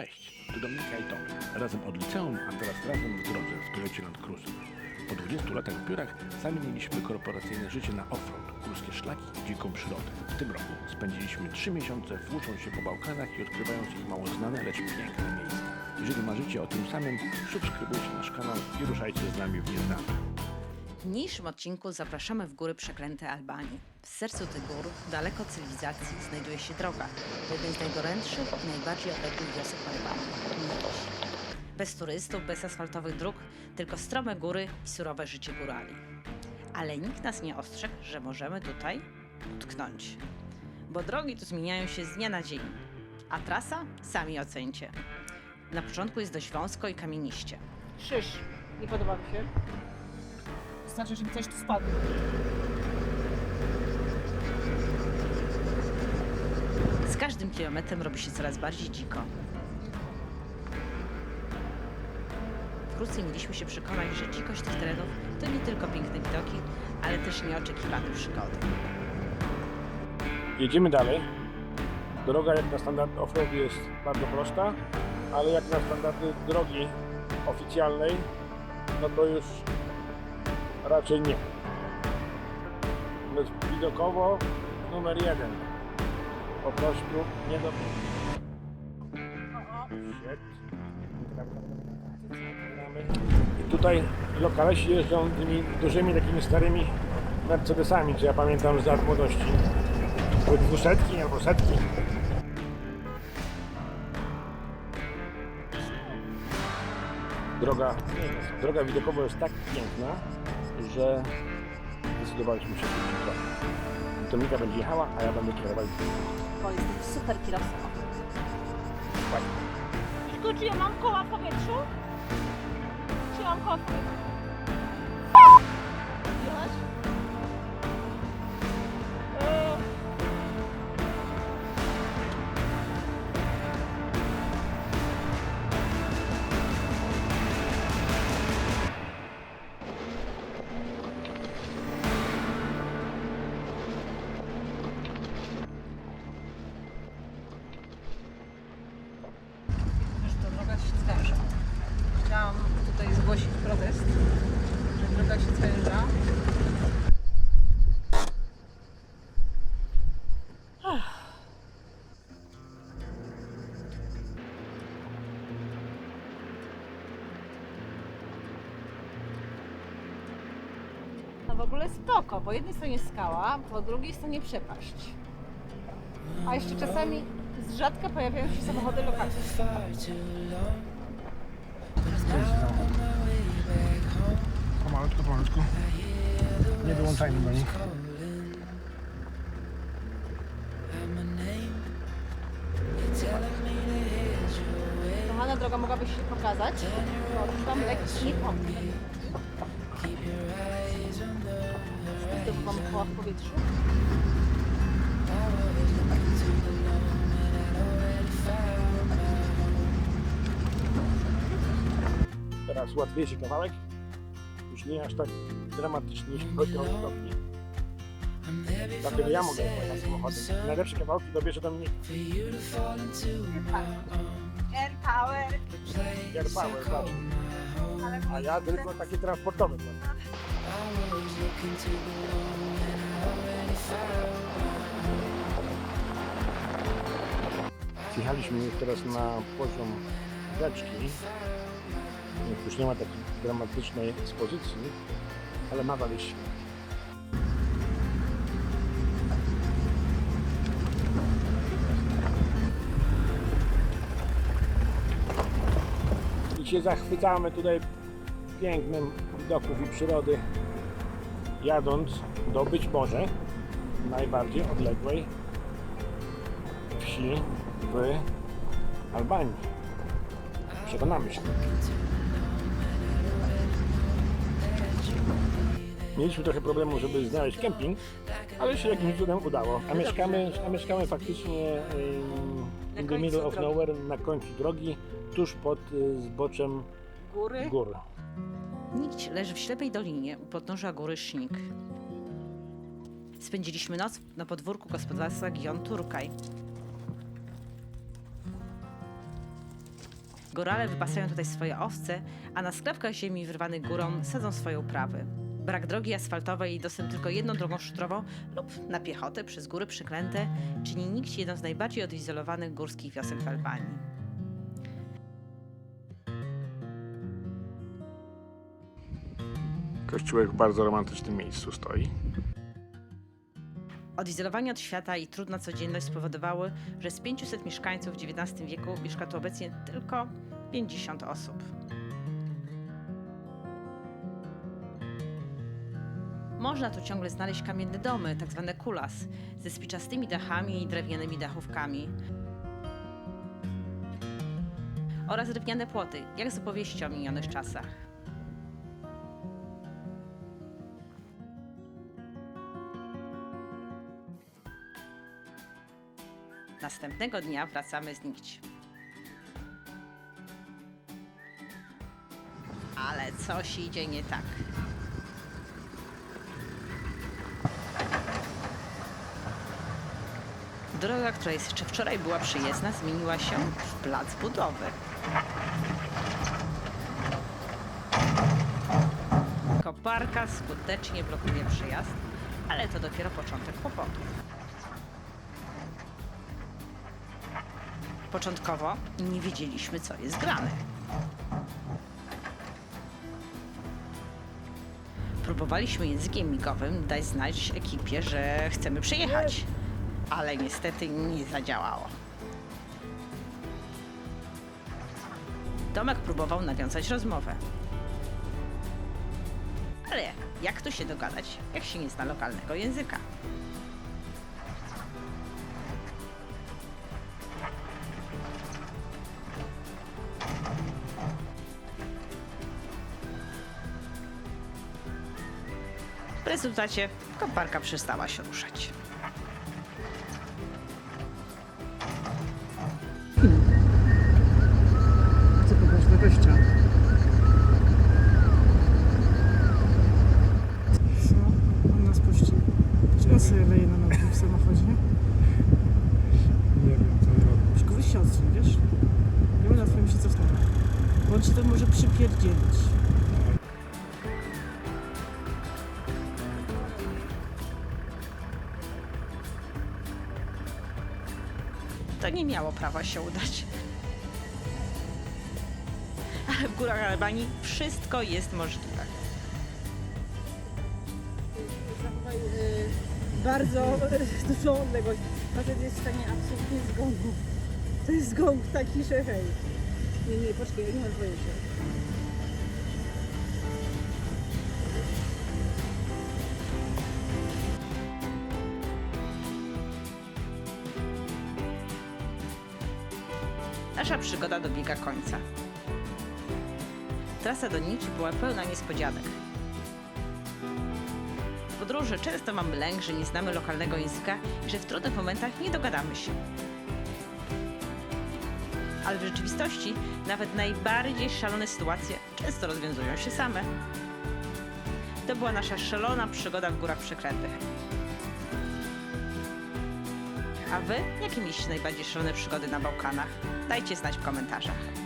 Cześć, tu Dominika i Tomek. Razem od liceum, a teraz razem w drodze w Toyocie Land Cruiser. Po 20 latach w biurach sami mieliśmy korporacyjne życie na offroad, górskie szlaki i dziką przyrodę. W tym roku spędziliśmy 3 miesiące włócząc się po Bałkanach i odkrywając ich mało znane, lecz piękne miejsca. Jeżeli marzycie o tym samym, subskrybujcie nasz kanał i ruszajcie z nami w nieznane. W mniejszym odcinku zapraszamy w góry przeklęte Albanii. W sercu tych gór, daleko od cywilizacji, znajduje się droga do jednej z najgorętszych i najbardziej odległych wiosek Albanii. Bez turystów, bez asfaltowych dróg, tylko strome góry i surowe życie górali. Ale nikt nas nie ostrzegł, że możemy tutaj utknąć. Bo drogi tu zmieniają się z dnia na dzień, a trasa sami ocencie. Na początku jest dość wąsko i kamieniście. Krzyż. Nie podoba mi się. Znaczy, że mi coś tu spadło. Z każdym kilometrem robi się coraz bardziej dziko. Wkrótce mieliśmy się przekonać, że dzikość tych terenów to nie tylko piękne widoki, ale też nieoczekiwane przygody. Jedziemy dalej. Droga jak na standard off-road jest bardzo prosta, ale jak na standardy drogi oficjalnej, no to już raczej nie. Widokowo numer jeden. Po prostu nie do... I tutaj lokalesi jeżdżą tymi dużymi takimi starymi Mercedesami, co ja pamiętam z lat młodości. Były dwusetki albo setki. Droga, droga widokowo jest tak piękna, że zdecydowaliśmy się kupić drogę. Dominika będzie jechała, a ja będę kierował. Bo jestem super kierowcą. Tylko czy ja mam koła w powietrzu? Czy ja mam koła w powietrzu? W ogóle spoko, po jednej stronie skała, po drugiej stronie przepaść. A jeszcze czasami z rzadka pojawiają się samochody lokalne. Pomalutko, pomalutku. Nie dołączajmy do nich. Kochana droga, mogłabyś się pokazać? Bo tam lekki pomnik. Zdobywam koła w powietrzu. Teraz łatwiejszy kawałek. Już nie aż tak dramatycznie, jeśli chodzi o stopni. Dlatego ja mogę jechać samochodem. Najlepsze kawałki dobierze do mnie Air Power. Air Power, znaczy. A ja tylko takie transportowe. tak. Zjechaliśmy już teraz na poziom rzeczki. Już nie ma takiej dramatycznej ekspozycji, ale ma walić. I się zachwycamy tutaj pięknym widoków i przyrody, jadąc do być może najbardziej odległej wsi w Albanii. Przekonamy się. Mieliśmy trochę problemu, żeby znaleźć kemping, ale się jakimś cudem udało. A mieszkamy, a mieszkamy faktycznie in the middle of nowhere, na końcu drogi, tuż pod y, zboczem Góry. gór. Nić leży w ślepej dolinie u podnóża góry Sznik. Spędziliśmy noc na podwórku gospodarstwa Gion Turkaj. Górale wypasają tutaj swoje owce, a na skrawkach ziemi wyrwanych górą sadzą swoje uprawy. Brak drogi asfaltowej i dostęp tylko jedną drogą szutrową lub na piechotę przez góry przeklęte czyni Nikć jedną z najbardziej odizolowanych górskich wiosek w Albanii. Kościółek w bardzo romantycznym miejscu stoi. Odizolowanie od świata i trudna codzienność spowodowały, że z 500 mieszkańców w XIX wieku mieszka tu obecnie tylko 50 osób. Można tu ciągle znaleźć kamienne domy, tak zwane kulas, ze spiczastymi dachami i drewnianymi dachówkami. Oraz drewniane płoty, jak z opowieści o minionych czasach. Następnego dnia wracamy z Nikć. Ale coś idzie nie tak. Droga, która jeszcze wczoraj była przyjezdna, zmieniła się w plac budowy. Koparka skutecznie blokuje przejazd, ale to dopiero początek kłopotów. Początkowo nie wiedzieliśmy, co jest grane. Próbowaliśmy językiem migowym dać znać ekipie, że chcemy przyjechać, ale niestety nie zadziałało. Tomek próbował nawiązać rozmowę. Ale jak tu się dogadać, jak się nie zna lokalnego języka? Rezultacie koparka przestała się ruszać. Chcę pobrać do wejścia. Co? On nas puści. Czy on sobie leje na nogi w samochodzie? Nie wiem, co robi. Go wyjść odsuń, wiesz? Ja na twoim się. Bo on ci to może przypierdzielić. Miało prawa się udać. Ale w górach Albanii wszystko jest możliwe. zachowaj y, bardzo y, dużą odległość. Facet jest w stanie absolutnie zgongu. To jest zgong taki, że hej. Nie, nie, poczekaj, nie mam pojęcia. Nasza przygoda dobiega końca. Trasa do Nici była pełna niespodzianek. W podróży często mamy lęk, że nie znamy lokalnego języka i że w trudnych momentach nie dogadamy się. Ale w rzeczywistości nawet najbardziej szalone sytuacje często rozwiązują się same. To była nasza szalona przygoda w Górach Przeklętych. A wy, jakie mieliście najbardziej szalone przygody na Bałkanach? Dajcie znać w komentarzach.